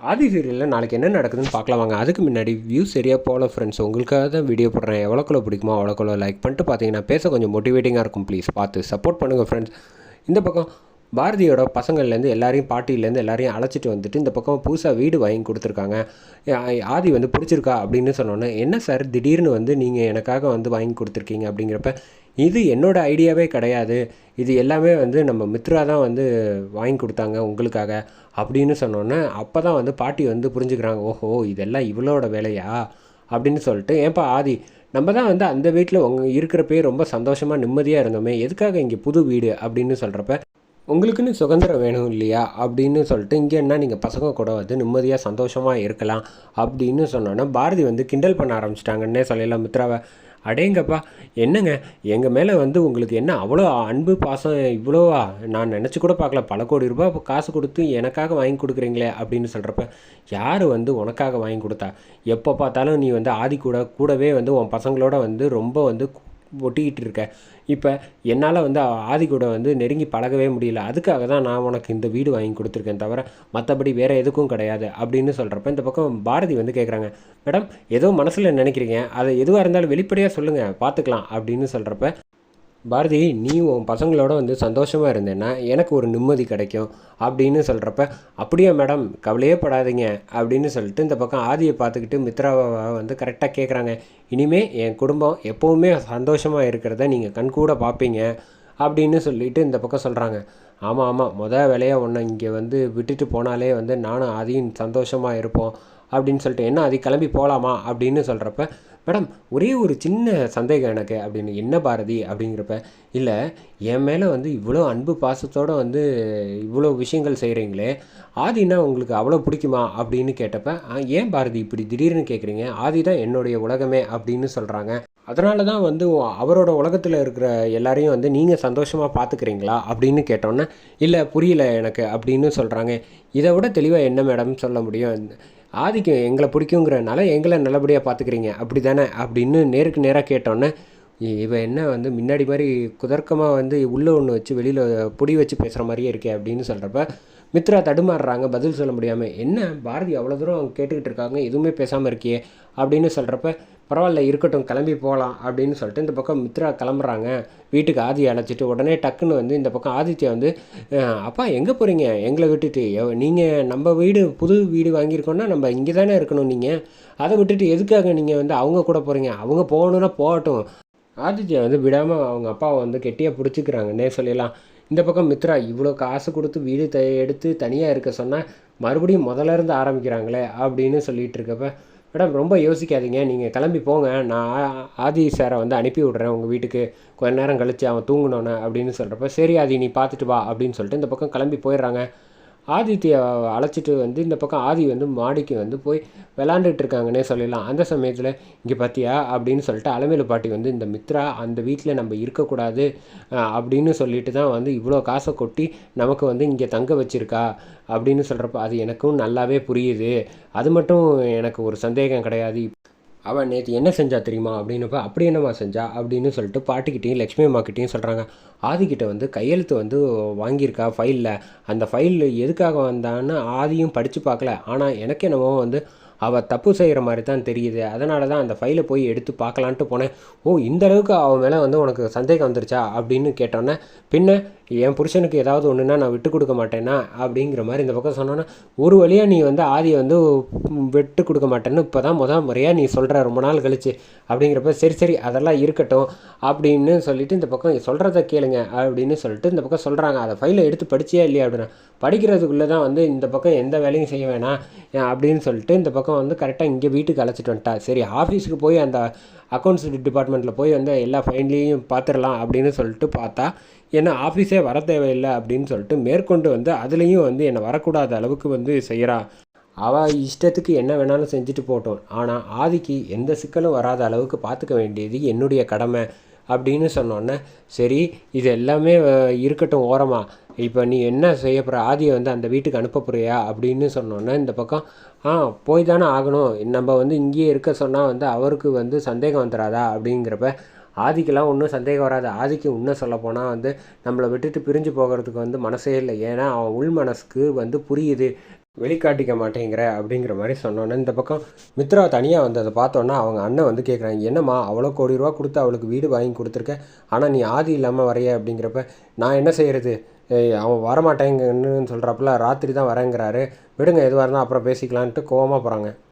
ஆதி சீரியலில் நாளைக்கு என்ன நடக்குதுன்னு பார்க்கலாம் வாங்க. அதுக்கு முன்னாடி வியூ சரியாக போகல ஃப்ரெண்ட்ஸ் உங்களுக்காக தான் வீடியோ போடுறேன். எவ்வளோக்குள்ள பிடிக்குமோ அவ்வளோக்குள்ள லைக் பண்ணிட்டு பார்த்தீங்கன்னா பேச கொஞ்சம் மோட்டிவேட்டிங்காக இருக்கும் ப்ளீஸ் பார்த்து சப்போர்ட் பண்ணுங்கள் ஃப்ரெண்ட்ஸ் இந்த பக்கம் பாரதியோட பசங்கள்லேருந்து எல்லாரையும் பாட்டியிலேருந்து எல்லாரையும் அழைச்சிட்டு வந்துட்டு இந்த பக்கம் புதுசாக வீடு வாங்கி கொடுத்துருக்காங்க. ஆதி வந்து பிடிச்சிருக்கா அப்படின்னு சொன்னோன்னே என்ன சார் திடீர்னு வந்து நீங்கள் எனக்காக வந்து வாங்கி கொடுத்துருக்கீங்க அப்படிங்கிறப்ப இது என்னோடய ஐடியாவே கிடையாது. இது எல்லாமே வந்து நம்ம மித்ரா தான் வந்து வாங்கி கொடுத்தாங்க உங்களுக்காக. அப்படின்னு சொன்னோன்னே அப்போ தான் வந்து பாட்டி வந்து புரிஞ்சுக்கிறாங்க ஓஹோ இதெல்லாம் இவளோட வேலையா? அப்படின்னு சொல்லிட்டு ஏன்பா ஆதி நம்ம தான் வந்து அந்த வீட்டில் உங்க இருக்கிறப்பே ரொம்ப சந்தோஷமாக நிம்மதியாக இருந்தோமே எதுக்காக இங்கே புது வீடு? அப்படின்னு சொல்கிறப்ப உங்களுக்குன்னு சுதந்திரம் வேணும் இல்லையா? அப்படின்னு சொல்லிட்டு இங்கே என்ன நீங்கள் பசங்க கூட வந்து நிம்மதியாக சந்தோஷமாக இருக்கலாம். அப்படின்னு சொன்னோன்னே பாரதி வந்து கிண்டல் பண்ண ஆரம்பிச்சிட்டாங்கன்னே சொல்லலாம் மித்ராவை. அடேங்கப்பா என்னங்க? எங்கள் மேலே வந்து உங்களுக்கு என்ன அவ்வளோ அன்பு பாசம் இவ்வளோவா? நான் நினச்சி கூட பார்க்கல. பல கோடி ரூபாய் இப்போ காசு கொடுத்து எனக்காக வாங்கி கொடுக்குறீங்களே அப்படின்னு சொல்கிறப்ப யார் வந்து உனக்காக வாங்கி கொடுத்தா? எப்போ பார்த்தாலும் நீ வந்து ஆதி கூட கூடவே வந்து உன் பசங்களோட வந்து ரொம்ப வந்து ஒட்டிக்கிட்டு இருக்க இப்போ என்னால் வந்து ஆதி கூட வந்து நெருங்கி பழகவே முடியல. அதுக்காக தான் நான் உனக்கு இந்த வீடு வாங்கி கொடுத்துருக்கேன் தவிர மற்றபடி வேறு எதுக்கும் கிடையாது அப்படின்னு சொல்கிறப்ப இந்த பக்கம் பாரதி வந்து கேட்குறாங்க மேடம் ஏதோ மனசில் நினைக்கிறீங்க. அதை எதுவாக இருந்தாலும் வெளிப்படையாக சொல்லுங்கள் பார்த்துக்கலாம் அப்படின்னு சொல்கிறப்ப பாரதி நீ உன் பசங்களோட வந்து சந்தோஷமாக இருந்தேன்னா எனக்கு ஒரு நிம்மதி கிடைக்கும் அப்படின்னு சொல்கிறப்ப அப்படியே மேடம் கவலையே படாதீங்க அப்படின்னு சொல்லிட்டு இந்த பக்கம் ஆதியை பார்த்துக்கிட்டு மித்ராவை வந்து கரெக்டாக கேட்குறாங்க இனிமே என் குடும்பம் எப்போவுமே சந்தோஷமாக இருக்கிறத நீங்கள் கண்கூட பார்ப்பீங்க அப்படின்னு சொல்லிட்டு இந்த பக்கம் சொல்கிறாங்க ஆமாம் ஆமாம் மொதல் வேலையாக ஒன்று இங்கே வந்து விட்டுட்டு போனாலே வந்து நானும் ஆதியும் சந்தோஷமாக இருப்போம் அப்படின்னு சொல்லிட்டு என்ன அதை கிளம்பி போகலாமா அப்படின்னு சொல்கிறப்ப மேடம் ஒரே ஒரு சின்ன சந்தேகம் எனக்கு. அப்படின்னு என்ன பாரதி? அப்படிங்கிறப்ப இல்லை என் மேலே வந்து இவ்வளோ அன்பு பாசத்தோடு வந்து இவ்வளோ விஷயங்கள் செய்கிறீங்களே ஆதினா உங்களுக்கு அவ்வளோ பிடிக்குமா? அப்படின்னு கேட்டப்ப ஏன் பாரதி இப்படி திடீர்னு கேட்குறீங்க ஆதி தான் என்னுடைய உலகமே அப்படின்னு சொல்கிறாங்க அதனால தான் வந்து அவரோட உலகத்தில் இருக்கிற எல்லாரையும் வந்து நீங்கள் சந்தோஷமாக பார்த்துக்கிறீங்களா அப்படின்னு கேட்டோன்னே இல்லை புரியல எனக்கு அப்படின்னு சொல்கிறாங்க இதை விட தெளிவாக என்ன மேடம் சொல்ல முடியும்? ஆதிக்கம் எங்களை பிடிக்குங்கிறனால எங்களை நல்லபடியாக பார்த்துக்கிறீங்க. அப்படி தானே அப்படின்னு நேருக்கு நேராக கேட்டோன்னே இவன் என்ன வந்து முன்னாடி மாதிரி குதர்க்கமாக வந்து உள்ளே ஒன்று வச்சு வெளியில் பொடி வச்சு பேசுகிற மாதிரியே இருக்கே அப்படின்னு சொல்கிறப்ப மித்ரா தடுமாறுறாங்க பதில் சொல்ல முடியாமல் என்ன? பாரதி அவ்வளோ தூரம் கேட்டுக்கிட்டு இருக்காங்க எதுவுமே பேசாமல் இருக்கியே? அப்படின்னு சொல்கிறப்ப பரவாயில்ல இருக்கட்டும் கிளம்பி போகலாம் அப்படின்னு சொல்லிட்டு இந்த பக்கம் மித்ரா கிளம்புறாங்க. வீட்டுக்கு ஆதி அழைச்சிட்டு உடனே டக்குன்னு வந்து இந்த பக்கம் ஆதித்யா வந்து அப்பா எங்கே போகிறீங்க எங்களை விட்டுட்டு நீங்கள் நம்ம வீடு புது வீடு வாங்கியிருக்கோன்னா நம்ம இங்கே தானே இருக்கணும் நீங்கள் அதை விட்டுட்டு எதுக்காக நீங்கள் வந்து அவங்க கூட போகிறீங்க அவங்க போகணுன்னா போகட்டும். ஆதித்யா வந்து விடாமல் அவங்க அப்பாவை வந்து கெட்டியாக பிடிச்சிக்கிறாங்கன்னே சொல்லிடலாம் இந்த பக்கம் மித்ரா இவ்வளோ காசு கொடுத்து வீடு த எடுத்து தனியாக இருக்க சொன்னால் மறுபடியும் முதல்ல இருந்து ஆரம்பிக்கிறாங்களே அப்படின்னு சொல்லிகிட்டு இருக்கப்போ மேடம் ரொம்ப யோசிக்காதீங்க. நீங்கள் கிளம்பி போங்க. நான் ஆதி சாரை வந்து அனுப்பி விட்றேன் உங்கள் வீட்டுக்கு. கொஞ்ச நேரம் கழித்து அவன் தூங்கணுன்னு அப்படின்னு சொல்கிறப்ப சரி ஆதி நீ பார்த்துட்டு வா அப்படின்னு சொல்லிட்டு இந்த பக்கம் கிளம்பி போயிடுறாங்க. ஆதித்யா அழைச்சிட்டு வந்து இந்த பக்கம் ஆதி வந்து மாடிக்கு வந்து போய் விளாண்டுட்டு இருக்காங்கன்னே சொல்லலாம் அந்த சமயத்தில் இங்கே பார்த்தியா அப்படின்னு சொல்லிட்டு அலமேலு பாட்டி வந்து இந்த மித்ரா அந்த வீட்டில் நம்ம இருக்கக்கூடாது. அப்படின்னு சொல்லிட்டு தான் வந்து இவ்வளோ காசை கொட்டி நமக்கு வந்து இங்கே தங்க வச்சிருக்கா அப்படின்னு சொல்கிறப்ப அது எனக்கும் நல்லாவே புரியுது. அது மட்டும் எனக்கு ஒரு சந்தேகம் கிடையாது. அவன் நேற்று என்ன செஞ்சா தெரியுமா? அப்படின்னப்ப அப்படி என்னம்மா செஞ்சா? அப்படின்னு சொல்லிட்டு பாட்டிக்கிட்டேயும் லக்ஷ்மி அம்மாக்கிட்டேயும் சொல்கிறாங்க ஆதிக்கிட்ட வந்து கையெழுத்து வந்து வாங்கியிருக்கா ஃபைலில் அந்த ஃபைல் எதுக்காக வந்தான்னு ஆதியும் படித்து பார்க்கல. ஆனால் எனக்கு என்னமோ வந்து அவள் தப்பு செய்கிற மாதிரி தான் தெரியுது. அதனால தான் அந்த ஃபைலை போய் எடுத்து பார்க்கலான்ட்டு போனேன். ஓ இந்த அளவுக்கு அவன் மேலே வந்து உனக்கு சந்தேகம் வந்துருச்சா? அப்படின்னு கேட்டோன்னே பின்ன என் புருஷனுக்கு ஏதாவது ஒன்றுனா நான் விட்டு கொடுக்க மாட்டேன்னா அப்படிங்கிற மாதிரி இந்த பக்கம் சொன்னோன்னா ஒரு வழியாக நீ வந்து ஆதியை வந்து விட்டு கொடுக்க மாட்டேன்னு இப்போ தான் முதல் முறையாக நீ சொல்கிற ரொம்ப நாள் கழிச்சு. அப்படிங்கிறப்ப சரி சரி அதெல்லாம் இருக்கட்டும் அப்படின்னு சொல்லிட்டு இந்த பக்கம் சொல்கிறத கேளுங்க அப்படின்னு சொல்லிட்டு இந்த பக்கம் சொல்கிறாங்க அதை ஃபைலை எடுத்து படிச்சியா இல்லையா அப்படின்னா படிக்கிறதுக்குள்ளே தான் வந்து இந்த பக்கம் எந்த வேலையும் செய்ய வேணாம் அப்படின்னு சொல்லிட்டு இந்த பக்கம் பக்கம் வந்து கரெக்டாக இங்கே வீட்டுக்கு அழைச்சிட்டு வந்துட்டா. சரி ஆஃபீஸுக்கு போய் அந்த அக்கௌண்ட்ஸ் டிபார்ட்மெண்ட்டில் போய் வந்து எல்லா ஃபைன்லேயும் பார்த்துடலாம் அப்படின்னு சொல்லிட்டு பார்த்தா என்ன ஆஃபீஸே வர தேவையில்லை அப்படின்னு சொல்லிட்டு மேற்கொண்டு வந்து அதுலேயும் வந்து என்னை வரக்கூடாத அளவுக்கு வந்து செய்கிறான் அவள் இஷ்டத்துக்கு என்ன வேணாலும் செஞ்சுட்டு போட்டோம் ஆனால் ஆதிக்கு எந்த சிக்கலும் வராத அளவுக்கு பார்த்துக்க வேண்டியது என்னுடைய கடமை. அப்படின்னு சொன்னோன்னே சரி இது எல்லாமே இருக்கட்டும் ஓரமா. இப்போ நீ என்ன செய்ய போகிற ஆதியை வந்து அந்த வீட்டுக்கு அனுப்ப போறியா அப்படின்னு சொன்னோன்னே இந்த பக்கம் ஆ போய் தானே ஆகணும். நம்ம வந்து இங்கேயே இருக்க சொன்னால் வந்து அவருக்கு வந்து சந்தேகம் வந்துடாதா அப்படிங்கிறப்ப ஆதிக்கெல்லாம் ஒன்றும் சந்தேகம் வராது. ஆதிக்கு இன்னும் சொல்ல போனால் வந்து நம்மளை விட்டுட்டு பிரிஞ்சு போகிறதுக்கு வந்து மனசே இல்லை. ஏன்னா அவன் உள் மனசுக்கு வந்து புரியுது. வெளிக்காட்டிக்க மாட்டேங்கிற அப்படிங்கிற மாதிரி சொன்னோன்னே இந்த பக்கம் மித்ரா தனியாக வந்து அதை பார்த்தோன்னா அவங்க அண்ணன் வந்து கேட்குறாங்க என்னம்மா அவ்வளோ கோடி ரூபா கொடுத்து அவளுக்கு வீடு வாங்கி கொடுத்துருக்க? ஆனால் நீ ஆதி இல்லாமல் வரைய? அப்படிங்கிறப்ப நான் என்ன செய்கிறது அவன் வரமாட்டேங்கன்னு சொல்கிறப்பல ராத்திரி தான் வரேங்கிறாரு. விடுங்க எதுவாக இருந்தால் அப்புறம் பேசிக்கலான்ட்டு கோவமாக போகிறாங்க